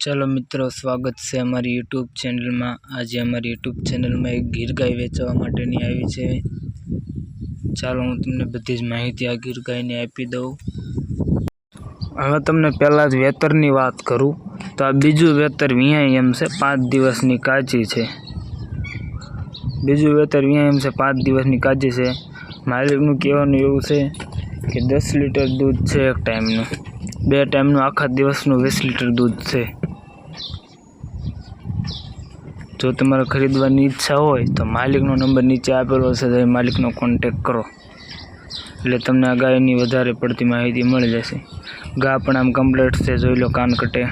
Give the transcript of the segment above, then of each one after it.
ચાલો મિત્રો, સ્વાગત છે અમારી યુટ્યુબ ચેનલમાં આજે અમારી યુટ્યુબ ચેનલમાં એક ગીર ગાય વેચવા માટેની આવી છે. ચાલો હું તમને બધી જ માહિતી આ ગીર ગાયની આપી દઉં. હવે તમને પહેલાં જ વેતરની વાત કરું. તો આ બીજું વેતર વ્યાય એમ છે, પાંચ દિવસની કાચી છે. બીજું વેતર વ્યાય એમ છે, પાંચ દિવસની કાચી છે. માલિકનું કહેવાનું એવું છે કે દસ લીટર દૂધ છે એક ટાઈમનું. બે ટાઈમનું આખા દિવસનું વીસ લીટર દૂધ છે. જો તમારે ખરીદવાની ઈચ્છા હોય તો માલિકનો નંબર નીચે આપેલો હશે, તો માલિકનો કોન્ટેક કરો. એટલે તમને આ ગાયની વધારે પડતી માહિતી મળી જશે. ગા પણ આમ કમ્પ્લેટ છે, જોઈ લો કાન કટે.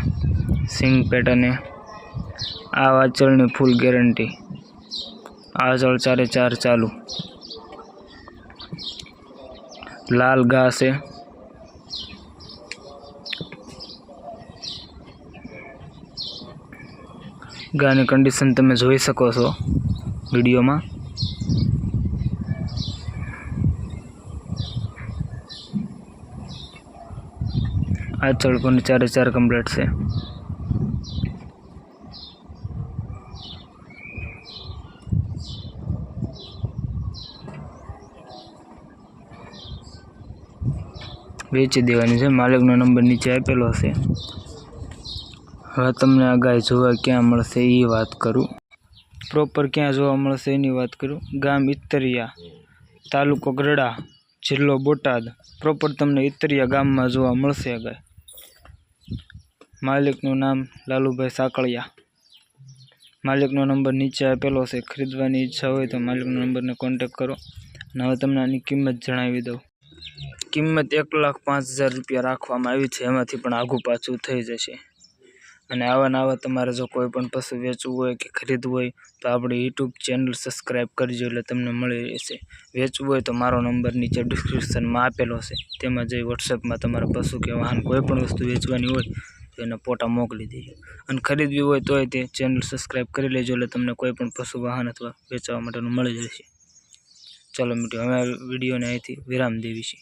સિંગ પેટર્ને આ વાચળની ફૂલ ગેરંટી આ ચળ ચારે ચાર ચાલુ. લાલ ઘા છે. ગાની કન્ડિશન તમે જોઈ શકો છો વિડીયોમાં. આ ચળ પણ ચારે ચાર કમ્પ્લીટ છે. વેચી દેવાની છે. માલિકનો નંબર નીચે આપેલો હશે હવે તમને આ ગાય જોવા ક્યાં મળશે એ વાત કરું. પ્રોપર ક્યાં જોવા મળશે એની વાત કરું. ગામ ઇતરિયા તાલુકો ગરડા જિલ્લો બોટાદ. પ્રોપર તમને ઇતરિયા ગામમાં જોવા મળશે આગાહી. માલિકનું નામ લાલુભાઈ સાકળિયા. માલિકનો નંબર નીચે આપેલો છે. ખરીદવાની ઈચ્છા હોય તો માલિકના નંબરને કોન્ટેક કરો. અને હવે તમને આની કિંમત જણાવી દઉં. કિંમત એક લાખ પાંચ હજાર રૂપિયા રાખવામાં આવી છે. એમાંથી પણ આઘું પાછું થઈ જશે. અને આવા આવા તમારે જો કોઈ પણ પશુ વેચવું હોય કે ખરીદવું હોય, તો આપણી યુટ્યુબ ચેનલ સબસ્ક્રાઈબ કરજો એટલે તમને મળી રહેશે. વેચવું હોય તો મારો નંબર નીચે ડિસ્ક્રિપ્શનમાં આપેલો છે. તેમાં જઈ વોટ્સએપમાં તમારા પશુ કે વાહન કોઈ પણ વસ્તુ વેચવાની હોય, તો એના ફોટા મોકલી દેજો. અને ખરીદવી હોય તોય તે ચેનલ સબસ્ક્રાઈબ કરી લેજો એટલે તમને કોઈ પણ પશુ, વાહન અથવા વેચવા માટેનું મળી જશે ચાલો મિત્રો, હવે વિડીયોને અહીંથી વિરામ દેવી છે.